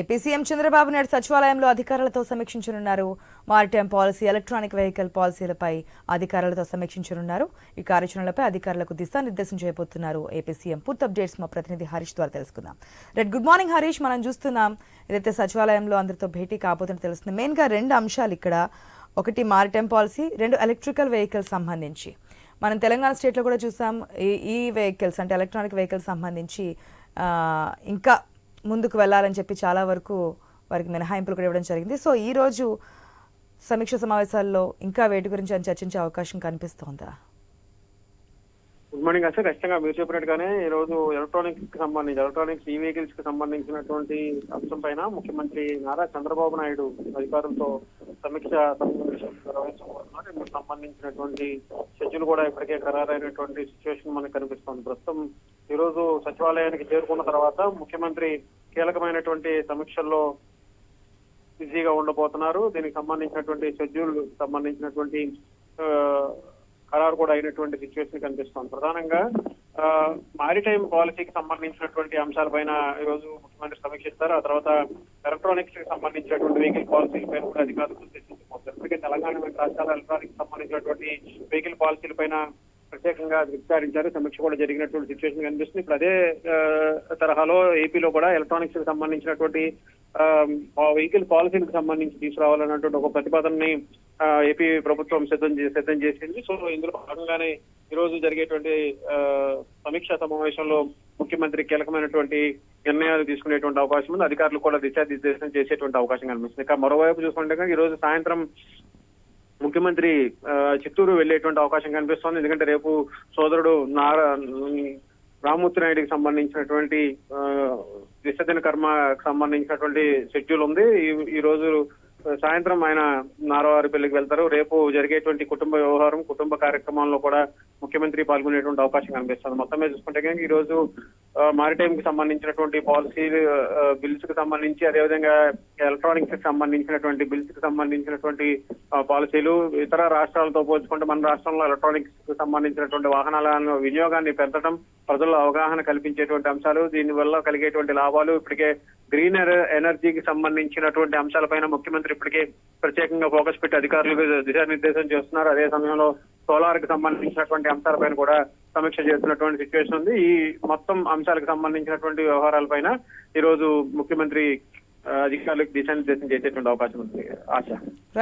AP CM Chandrababu Naidu సచివాలయంలో అధికారులతో సమీక్షించనున్నారు. మారిటైమ్ పాలసీ ఎలక్ట్రానిక్ వెహికల్ పాలసీలపై అధికారులతో సమీక్షించనున్నారు. ఈ కార్యాచరణలపై అధికారులకు దిశానిర్దేశం చేయబోతున్నారు ఏపీ సీఎం. పూర్తి అప్డేట్స్ మా ప్రతినిధి హరీష్ ద్వారా తెలుసుకుందాం. Red good morning Harish. మనం చూస్తున్నాం ఏదైతే సచివాలయంలో అందరితో భేటీ కాబోతుందో తెలుస్తుంది మెయిన్గా రెండు అంశాలు ఇక్కడ. ఒకటి మారిటైమ్ పాలసీ రెండు ఎలక్ట్రికల్ వెహికల్ సంబంధించి. మనం తెలంగాణ స్టేట్లో కూడా చూసాం ఈ ఈ వెహికల్స్ అంటే ఎలక్ట్రానిక్ వెహికల్స్ సంబంధించి ఇంకా ముందుకు వెళ్ళాలని చెప్పి చాలా వరకు వారికి మినహాయింపులు కూడా ఇవ్వడం జరిగింది. సో ఈ రోజు సమీక్ష సమావేశాల్లో ఇంకా వేటి గురించి అని చర్చించే అవకాశం కనిపిస్తోందా? గుడ్ మార్నింగ్ అసలు ఖచ్చితంగా మీరు చెప్పినట్టుగానే ఈ రోజు ఎలక్ట్రానిక్స్కి సంబంధించి ఎలక్ట్రానిక్స్ ఈ వెహికల్స్కి సంబంధించినటువంటి అంశం పైన ముఖ్యమంత్రి నారా చంద్రబాబు నాయుడు అధికారులతో సమీక్ష నిర్వహించబోతున్నారు. సంబంధించినటువంటి షెడ్యూల్ కూడా ఇప్పటికే ఖరారైనటువంటి సిచ్యువేషన్ మనకు కనిపిస్తోంది. ప్రస్తుతం ఈ రోజు సచివాలయానికి చేరుకున్న తర్వాత ముఖ్యమంత్రి కీలకమైనటువంటి సమీక్షల్లో బిజీగా ఉండబోతున్నారు. దీనికి సంబంధించినటువంటి షెడ్యూల్ సంబంధించినటువంటి ఆ, ఖరారు కూడా అయినటువంటి సిచ్యువేషన్ కనిపిస్తోంది. ప్రధానంగా మారిటైమ్ పాలసీకి సంబంధించినటువంటి అంశాలపైన ఈ రోజు ముఖ్యమంత్రి సమీక్షిస్తారు. ఆ తర్వాత ఎలక్ట్రానిక్స్కి సంబంధించినటువంటి వెహికల్ పాలసీల పైన కూడా అధికారులతో చర్చించబోతారు అందుకే తెలంగాణ వంటి రాష్ట్రాల ఎలక్ట్రానిక్స్ సంబంధించినటువంటి వెహికల్ పాలసీల పైన ప్రత్యేకంగా విచారించారు. సమీక్ష కూడా జరిగినటువంటి సిచ్యువేషన్ కనిపిస్తుంది. ఇప్పుడు అదే తరహాలో ఏపీలో కూడా ఎలక్ట్రానిక్స్కి సంబంధించినటువంటి వెహికల్ పాలసీలకు సంబంధించి తీసుకురావాలన్నటువంటి ఒక ప్రతిపాదనని ఏపీ ప్రభుత్వం సిద్ధం సిద్ధం చేసింది. సో ఇందులో భాగంగానే ఈ రోజు జరిగేటువంటి ఆ, సమీక్షా సమావేశంలో ముఖ్యమంత్రి కీలకమైనటువంటి నిర్ణయాలు తీసుకునేటువంటి అవకాశం ఉంది. అధికారులు కూడా దిశానిర్దేశం చేసేటువంటి అవకాశం కనిపిస్తుంది. ఇక మరోవైపు చూసుకుంటే ఈ రోజు సాయంత్రం ముఖ్యమంత్రి చిత్తూరు వెళ్ళేటువంటి అవకాశం కనిపిస్తోంది. ఎందుకంటే రేపు సోదరుడు నారా రామ్మూర్తి నాయుడికి సంబంధించినటువంటి ఆ, విసర్జన కర్మకు సంబంధించినటువంటి షెడ్యూల్ ఉంది. ఈ- ఈ రోజు సాయంత్రం ఆయన నారవారిపల్లికి వెళ్తారు. రేపు జరిగేటువంటి కుటుంబ వ్యవహారం కుటుంబ కార్యక్రమాల్లో కూడా ముఖ్యమంత్రి పాల్గొనేటువంటి అవకాశం కనిపిస్తుంది. మొత్తం మీద చూసుకుంటే కనుక ఈ రోజు మారిటైమ్కి సంబంధించినటువంటి పాలసీ బిల్స్కి సంబంధించి అదేవిధంగా ఎలక్ట్రానిక్స్కి సంబంధించినటువంటి బిల్స్కి సంబంధించినటువంటి పాలసీలు ఇతర రాష్ట్రాలతో పోల్చుకుంటే మన రాష్ట్రంలో ఎలక్ట్రానిక్స్కి సంబంధించినటువంటి వాహనాల వినియోగాన్ని పెంచడం ప్రజల్లో అవగాహన కల్పించేటువంటి అంశాలు దీని వల్ల కలిగేటువంటి లాభాలు ఇప్పటికే గ్రీనర్ ఎనర్జీకి సంబంధించినటువంటి అంశాలపైన ముఖ్యమంత్రి ఇప్పటికే ప్రత్యేకంగా ఫోకస్ పెట్టి అధికారులకు దిశానిర్దేశం చేస్తున్నారు. అదే సమయంలో సోలార్కి సంబంధించినటువంటి అంశాలపైన కూడా సమీక్ష చేస్తున్నటువంటి సిచ్యువేషన్ ఉంది. ఈ మొత్తం అంశాలకు సంబంధించినటువంటి వ్యవహారాలపైన ఈ రోజు ముఖ్యమంత్రి అధికారులకు దిశానిర్దేశం చేసేటువంటి అవకాశం ఉంది. ఆశ.